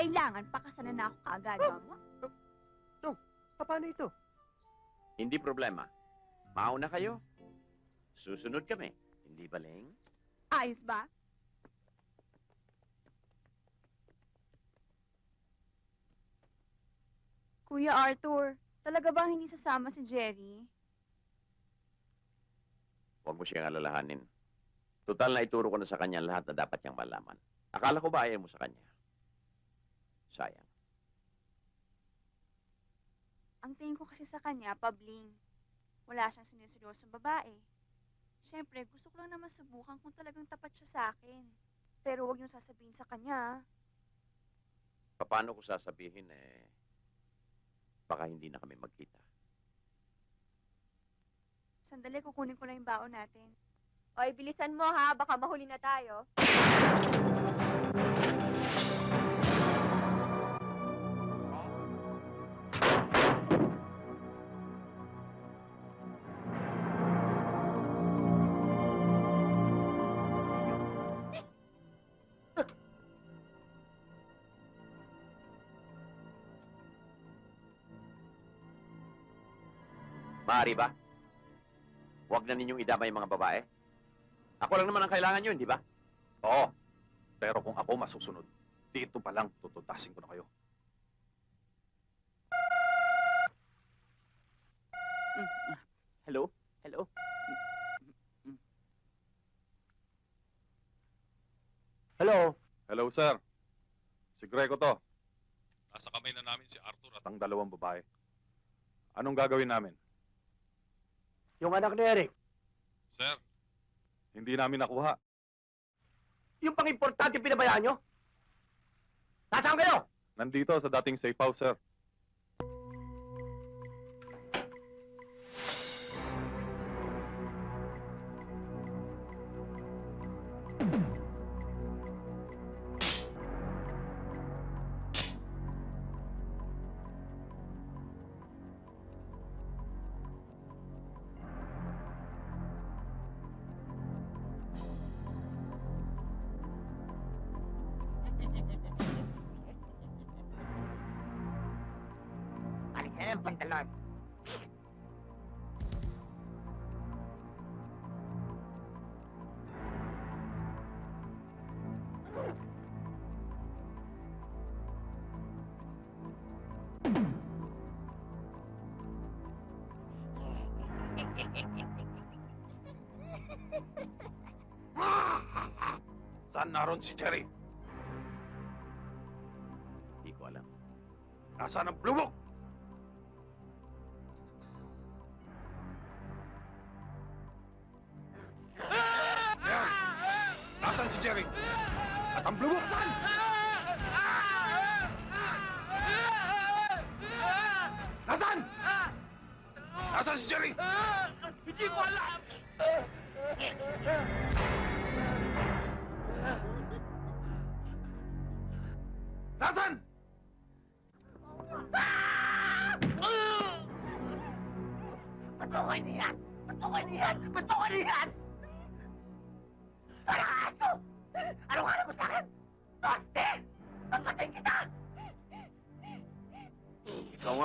Kailangan pakasalan na ako kaagad, mama. Paano ito? Hindi problema. Mauna kayo. Susunod kami. Hindi ba, Leng? Ayos ba? Kuya Arthur, talaga ba hindi sasama si Jerry? Huwag mo siyang alalahanin. Total na ituro ko na sa kanya lahat na dapat niyang malaman. Akala ko ba ayaw mo sa kanya? Sayang. Ang tingin ko kasi sa kanya, pabling. Wala siyang siniseryosong babae. Siyempre, gusto ko lang naman subukan kung talagang tapat siya sa akin. Pero huwag niyong sasabihin sa kanya. Paano ko sasabihin eh, baka hindi na kami magkita. Sandali, kukunin ko lang yung baon natin. Oy, bilisan mo ha, baka mahuli na tayo. Maaari ba? Huwag na ninyong idamay mga babae. Ako lang naman ang kailangan nyo, hindi ba? Oo. Pero kung ako masusunod, dito pa lang tututasin ko na kayo. Hello? Hello? Hello? Hello, sir. Si Greco to. Nasa kamay na namin si Arthur at ang dalawang babae. Anong gagawin namin? Yung anak ni Eric. Sir, hindi namin nakuha. Yung pang-importante pinabayaan nyo? Nasaan kayo? Nandito sa dating safe house, sir. Pantalon. Saan naroon si Jerry? Hindi ko alam. Nasaan ang Blue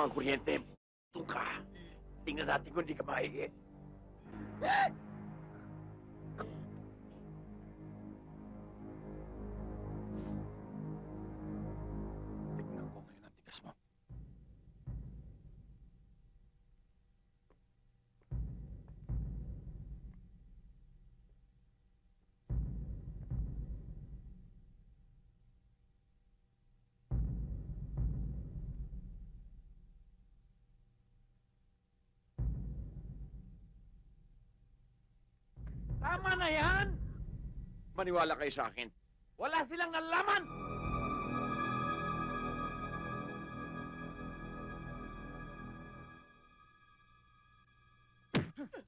ang kuryente. Tung ka. Tingnan natin kung di ka maigi. Tignan ko ngayon ang tigas mo. Na yan! Maniwala kayo sa akin. Wala silang nalaman!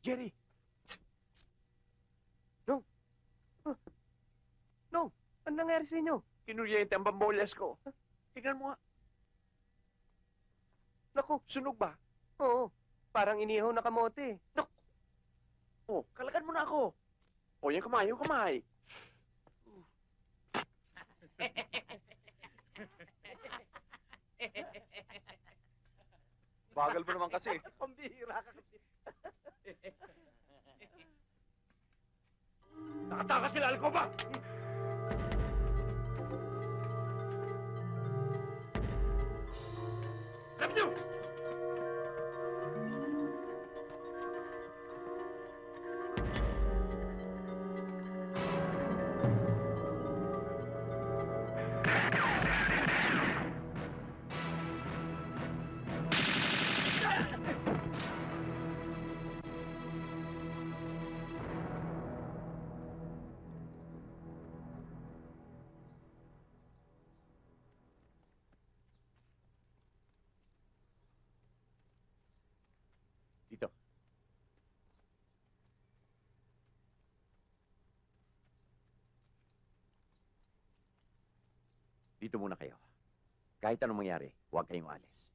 Jerry! Ano nangyari sa inyo? Kinuryente ang bambolyas ko. Tingnan mo nga. Naku, Sunog ba? oo. Parang inihaw na kamote. Oh, kalagan mo na ako. O, yung kamay. Bagal mo naman kasi. Pambihira ka kasi. Nakatakas sila, Alcoba! Love! Dito muna kayo. Kahit anong mangyari, huwag kayong alis.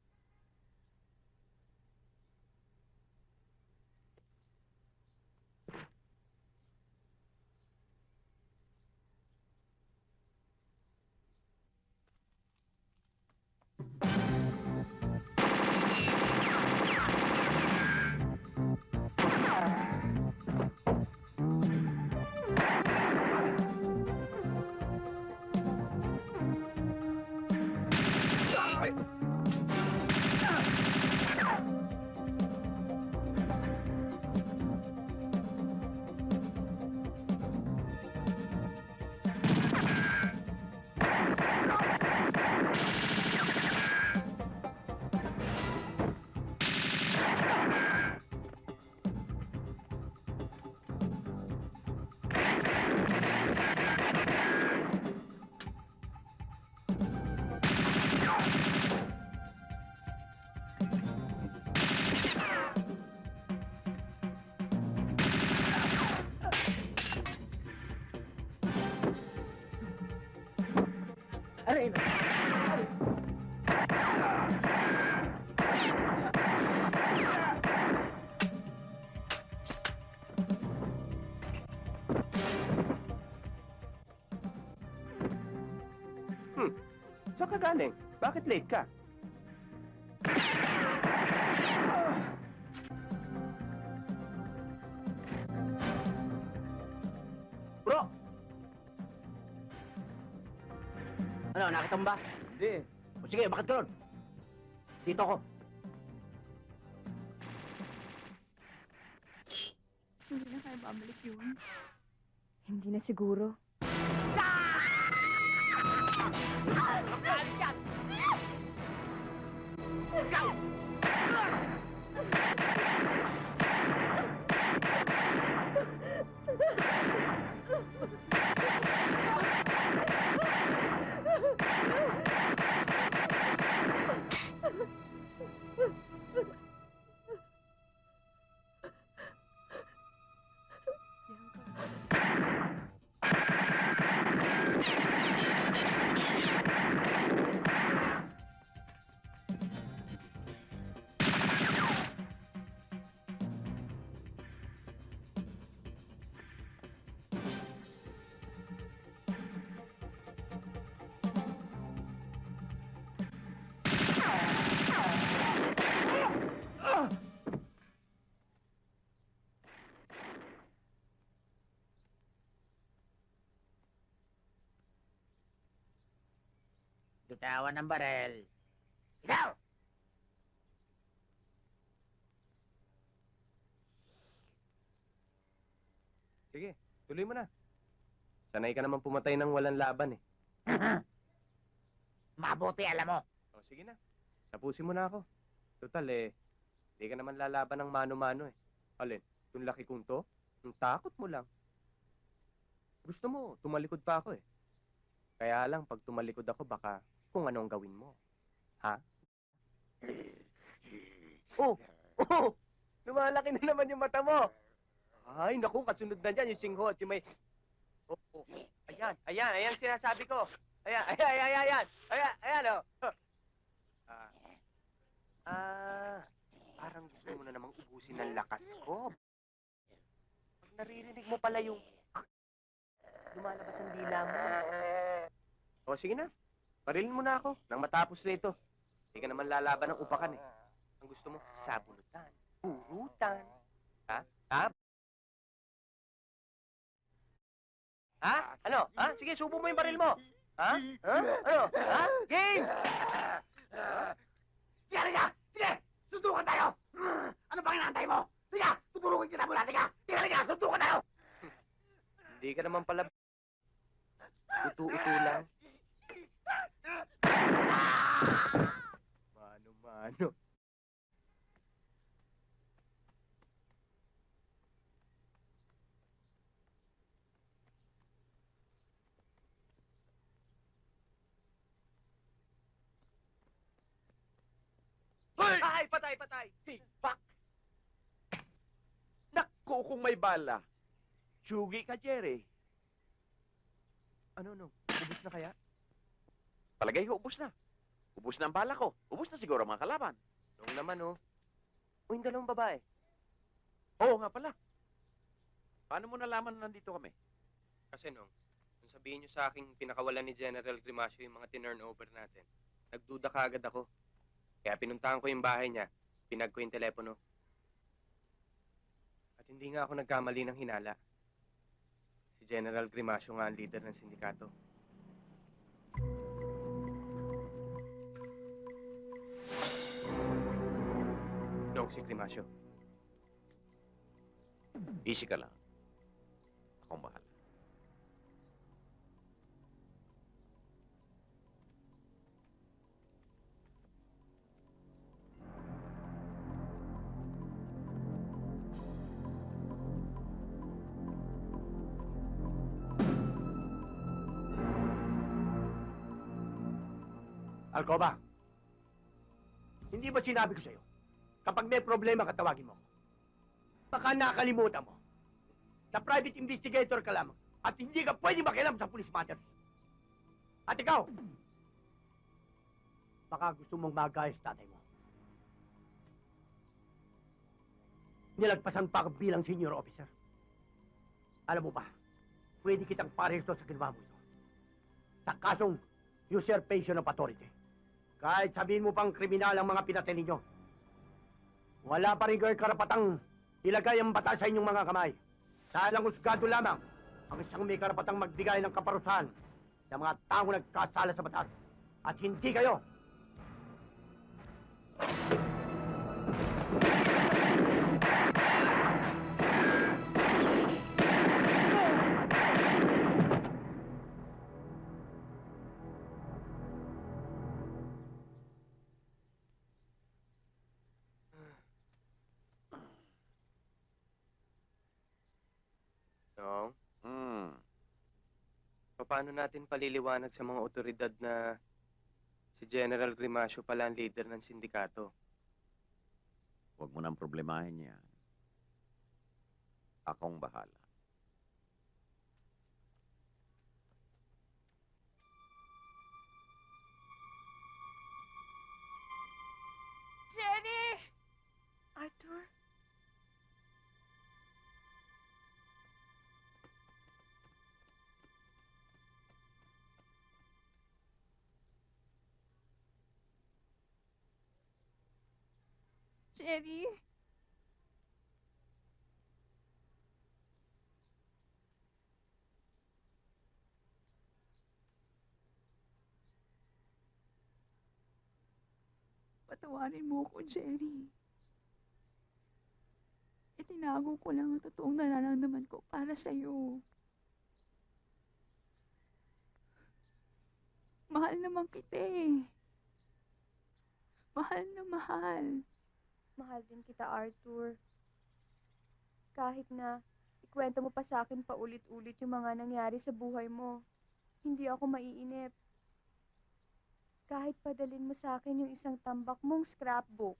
Na. Saan ka galing? Bakit late ka? Ano, nakita mo ba? Hindi. O sige, bakit ka ron? Dito ako. Hindi na kayo babalik yun. Hindi na siguro. Bitawan ng barel. Ikaw! Sige, tuloy mo na. Sanay ka naman pumatay ng walang laban eh. Mabuti, alam mo. O sige na. Tapusin mo na ako. Total eh, hindi ka naman lalaban ng mano-mano eh. Alin, yung laki kong to, yung takot mo lang. Gusto mo, tumalikod pa ako eh. Kaya lang, pag tumalikod ako, baka kung ano ang gawin mo. Ha? Oh! Oh! Lumalaki na naman yung mata mo! Ay, naku, kasunod na dyan yung singho at yung may... Oh, oh. Ayan, ayan, ayan sinasabi ko. Ayan, ayan, ayan, ayan, ayan, ayan, ayan, oh. Ah, ah, parang gusto mo na namang ubusin ng lakas ko. Pag naririnig mo pala yung lumalabas ang dila mo. O, sige na. Parilin mo na ako nang matapos na ito. Hindi ka naman lalaban ng upakan eh. Ang gusto mo, sabunutan, purutan. Ha? Ha? Ha? Ano? Ha? Sige, subo mo yung baril mo. Ha? Ha? Ano? Ha? Game! Sige, halika! Sige! Sundukan tayo! Ano bang inaantay mo? Sige! Tutulungin kita muna! Halika! Sige, halika! Sundukan tayo! Hindi ka naman pala utu-utu lang. Mano-mano. Ay, patay, patay! Tigpak! Naku, kung may bala. Tsugi ka, Jerry. Ano, no? Ubus na kaya? Palagay ko, ubus na. Ubus na ang bala ko. Ubus na siguro ang mga kalaban. Nung naman, oh. O, yung dalawang babae. Oo nga pala. Paano mo nalaman na nandito kami? Kasi nung, nung sabihin nyo sa aking pinakawalan ni General Grimasio yung mga tinurn over natin, nagduda ka agad ako. Kaya pinuntahan ko yung bahay niya, pinag ko yung telepono. At hindi nga ako nagkamali ng hinala. Si General Grimasio nga ang leader ng sindikato. Nung si Grimasio. Easy ka lang. Akong bahala. Alcoba, hindi ba sinabi ko sa'yo, kapag may problema katawagin mo ako? Baka nakalimutan mo na private investigator ka lamang at hindi ka pwede makialam sa police matters. At ikaw, baka gusto mong magayos tatay mo. Nilagpasan pa ka bilang senior officer. Alam mo ba, pwede kitang paresto sa ginawa mo ito. Sa kasong usurpation of authority. Kahit sabihin mo pang kriminal ang mga pinatay ninyo, wala pa rin kayo karapatang ilagay ang batas sa inyong mga kamay. Dahil ang husgado lamang ang isang may karapatang magbigay ng kaparusahan sa mga taong nagkasala sa batas. At hindi kayo. No? Hmm. Paano natin paliliwanag sa mga otoridad na si General Grimasio pala ang leader ng sindikato? Huwag mo nang problemahin yan. Akong bahala. Jenny? Patawarin mo ko, Jerry. Itinago ko lang ang totoong nararamdaman ko para sa'yo. Mahal naman kita eh. Mahal na mahal. Mahal din kita, Arthur. Kahit na ikwento mo pa sa akin paulit-ulit yung mga nangyari sa buhay mo, hindi ako maiinip. Kahit padalin mo sa akin yung isang tambak mong scrapbook,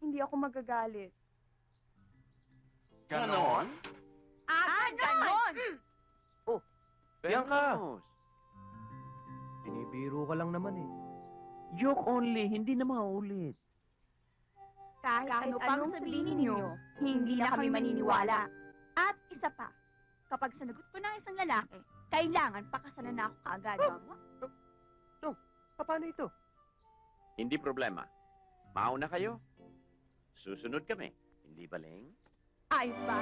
hindi ako magagalit. Ganon? Ah, ganon! Yan ka. Venus. Binibiro ka lang naman eh. Joke only, hindi na maulit. Kahit, Kahit ano pang sabihin niyo, hindi na kami maniniwala. At isa pa, kapag sanagot ko ng isang lalaki, kailangan pakasalan na ako kaagad. Paano ito? Hindi problema. Mauna kayo. Susunod kami. Hindi ba, Leng? Ayos ba?